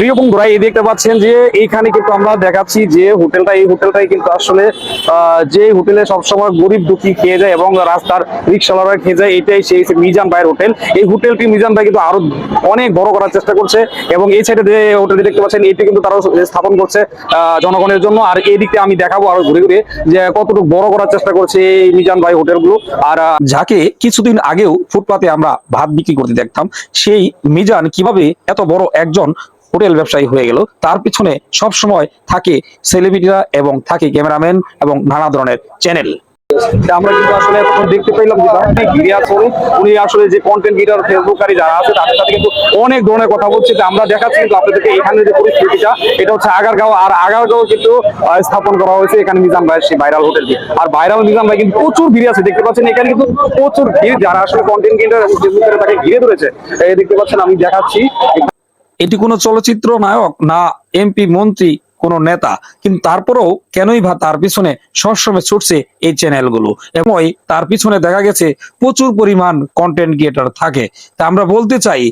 প্রিয় বন্ধুরা, এই দেখতে পাচ্ছেন যে এইখানে কিন্তু আমরা দেখাচ্ছি যে হোটেলটা, এই হোটেলটাই কিন্তু আসলে যে হোটেলে সবসময় গরিব দুঃখী খেয়ে যায় এবং রাস্তার রিক্সাওয়ালারা খেয়ে যায়, এটাই সেই মিজান ভাইয়ের হোটেল। এই হোটেলটি মিজান ভাই কিন্তু আরও অনেক বড় করার চেষ্টা করছে এবং এই সাইডে যে হোটেলটি দেখতে পাচ্ছেন, এটি কিন্তু তারা স্থাপন করছে জনগণের জন্য। আর এই দিকটা আমি দেখাবো আরও ঘুরে ঘুরে যে কতটুকু বড় করার চেষ্টা করছে এই মিজান ভাই হোটেলগুলো। আর যাকে কিছুদিন আগেও ফুটপাতে আমরা ভাত বিক্রি করতে দেখতাম, সেই মিজান কীভাবে এত বড় একজন হোটেল ব্যবসায়ী হয়ে গেল। তার পিছনে সব সময় থাকে সেলিব্রিটিরা এবং থাকে ক্যামেরাম্যান এবং নানা ধরনের চ্যানেল আমরা কিন্তু আসলে এখন দেখতে পাইলাম যে ঘিরে আছে উনি। আসলে যে কন্টেন্ট ক্রিয়েটর ফেসবুকারী যারা আছে, তাদের সাথে কিন্তু অনেক ধরনের কথা বলছে। যে আমরা দেখাচ্ছি কিন্তু আপনাদেরকে এখানে যে পরিস্থিতিটা, এটা হচ্ছে আগারগাঁও। আর আগারগাঁও কিন্তু স্থাপন করা হয়েছে এখানে নিজাম ভাইয়ের সেই ভাইরাল হোটেলটি আর ভাইরাল নিজাম ভাই কিন্তু প্রচুর ভিড় আছে। দেখতে পাচ্ছেন, এখানে কিন্তু প্রচুর ভিড়। যারা আসলে কন্টেন্ট ক্রিয়েটর এবং ফেসবুকারে তাকে ঘিরে ধরেছে দেখতে পাচ্ছেন, আমি দেখাচ্ছি। এটি কোনো চলচ্চিত্র নায়ক না এমপি মন্ত্রী কোনো নেতা কিন্তু তারপরেও কেনই বা তার পিছনে সবসময় ছুটছে এই চ্যানেলগুলো এবং তার পিছনে দেখা গেছে প্রচুর পরিমাণ কন্টেন্ট ক্রিয়েটার থাকে। তা আমরা বলতে চাই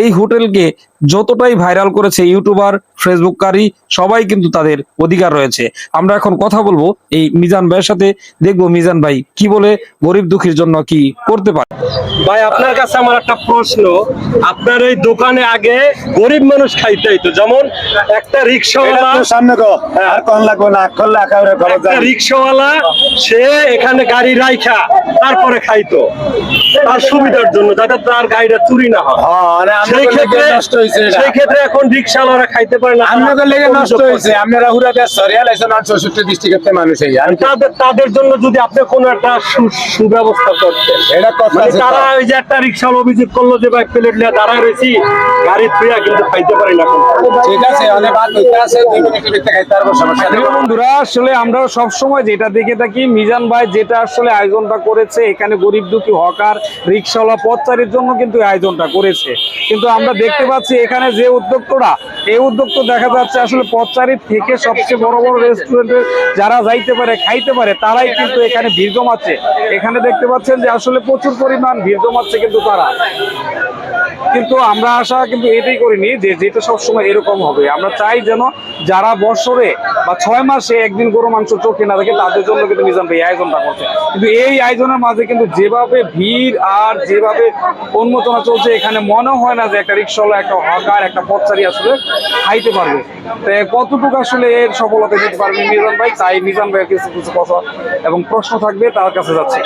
এই হোটেলকে যতটাই ভাইরাল করেছে ইউটিউবার ফেসবুককারী সবাই কিন্তু তাদের অধিকার রয়েছে। আমরা এখন কথা বলব এই মিজান ভাইয়ের সাথে দেখব মিজান ভাই কি বলে গরিব দুঃখীর জন্য কি করতে পারে। ভাই আপনার কাছে আমার একটা প্রশ্ন আপনার এই দোকানে আগে গরিব মানুষ খাইতে হইতো যেমন একটা রিক্সাওয়ালা সামনে গো। আর কোন লাগবো না করলে একেবারে খবর যায় রিক্সাওয়ালা সে এখানে গাড়ি রাইখা তারপরে খাইতো। তার সুবিধার জন্য যাতে তার গাড়িটা চুরি না হয়। হ্যাঁ মানে সেই ক্ষেত্রে নষ্ট হয়েছে সেই ক্ষেত্রে এখন খাইতে পারে না আপনাদের লেগে নষ্ট অভিযোগ আপনারা হুরা দেশ সরিয়াল আইসেন আর চৌষট্টি ডিস্ট্রিক্টের মানুষ এই তাদের তাদের জন্য যদি আপনি কোনো একটা সুব্যবস্থা করতেন। এটা কথা মানে তারা ওই যে একটা রিক্সার অভিযোগ করল যে ভাই প্লেট নিয়ে দাঁড়ায় রয়েছি গাড়ি থুয়া কিন্তু খাইতে পারি না ঠিক আছে অনেক বাদ হইতে আছে দুই মিনিটের বন্ধুরা, আসলে আমরা সব সময় যেটা দেখে থাকি, মিজান ভাই যেটা আসলে আয়োজনটা করেছে, এখানে গরিব দুঃখী হকার রিক্সাওয়ালা পথচারীর জন্য কিন্তু আয়োজনটা করেছে। কিন্তু আমরা দেখতে পাচ্ছি এখানে যে উদ্যোক্তরা, এই উদ্যোক্ত দেখা যাচ্ছে আসলে পথচারীর থেকে সবচেয়ে বড় বড় রেস্টুরেন্টে যারা যাইতে পারে, খাইতে পারে, তারাই কিন্তু এখানে ভিড় জমাচ্ছে। এখানে দেখতে পাচ্ছেন যে আসলে প্রচুর পরিমাণ ভিড় জমাচ্ছে কিন্তু তারা। কিন্তু আমরা আশা কিন্তু এটাই করিনি যে যেটা সবসময় এরকম হবে। আমরা চাই যেন যারা বছরে বা ছয় মাসে একদিন গরু মাংস চোখে না থাকে তাদের জন্য কিন্তু নিজাম ভাই আয়োজনটা করছে। কিন্তু এই আয়োজনের মাঝে কিন্তু যেভাবে ভিড় আর যেভাবে উন্মোচনা চলছে এখানে মনে হয় না যে একটা রিক্সাওয়ালা একটা হকার একটা পথচারী আসলে খাইতে পারবে। তো কতটুকু আসলে এর সফলতা দিতে পারবে নিজাম ভাই তাই নিজাম ভাইয়ের কিছু কিছু কথা এবং প্রশ্ন থাকবে তার কাছে যাচ্ছে।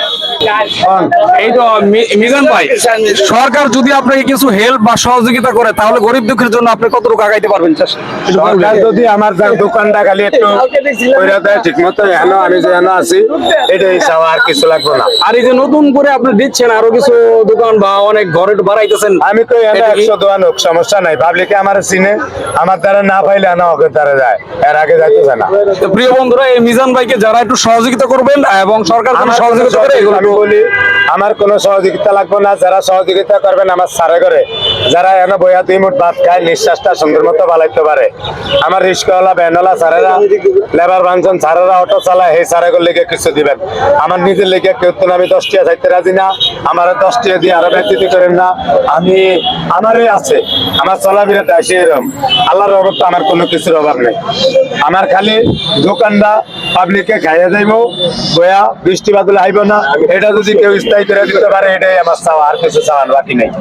এই তো মিজান ভাই সরকার যদি আপনাকে কিছু হেল্প বা সহযোগিতা করে তাহলে গরিব দুঃখের জন্য আপনি কতটুকু আগাইতে পারবেন সরকার যদি আমার দোকানটা খালি একটু কইরা দেয় ঠিক মতো এখনও আমি যে আছি এটাই চাওয়া আর কিছু লাগবে না। আর এই যে নতুন করে আপনি দিচ্ছেন আরও কিছু দোকান বা অনেক ঘরে বাড়াইতেছেন আমি তো? একশো দোয়ান হোক সমস্যা নাই। পাবলিকে আমার চিনে আমার দ্বারা না পাইলে না ওকে দ্বারা যায়। এর আগে যাইতেছে না। প্রিয় বন্ধুরা এই মিজান ভাইকে যারা একটু সহযোগিতা করবেন এবং সরকার সহযোগিতা করে এগুলো আমি বলি আমার কোনো সহযোগিতা লাগবে না, যারা সহযোগিতা করবেন আমার সারে করে যারা এনে বইয়া দুই মুঠ ভাত খায়, নিঃশ্বাসটা সুন্দর মতো বালাইতে পারে। আমার রিস্কওয়ালা ভ্যানওয়ালা সারেরা লেবার বাঞ্চন সারেরা অটো চালায়, সেই সারেগুলো লেগে কিছু দিবেন। আমার নিজের লেগে কেউ তো আমি দশ টিয়া চাইতে রাজি না আমার দশ টিয়া দিয়ে আরও ব্যক্তিত্ব করেন না। আমি, আমারই আছে, আমার চলাফেরাটা সেরকম আল্লাহর রহমত তো আমার কোনো কিছুর অভাব নেই। আমার খালি দোকানটা পাবলিককে খাইয়ে যাইব বয়া বৃষ্টি বাদল আইব না। এটা যদি কেউ স্থায়ী করে দিতে পারে এটাই আমার চাওয়া আর কিছু চাওয়ার বাকি নেই।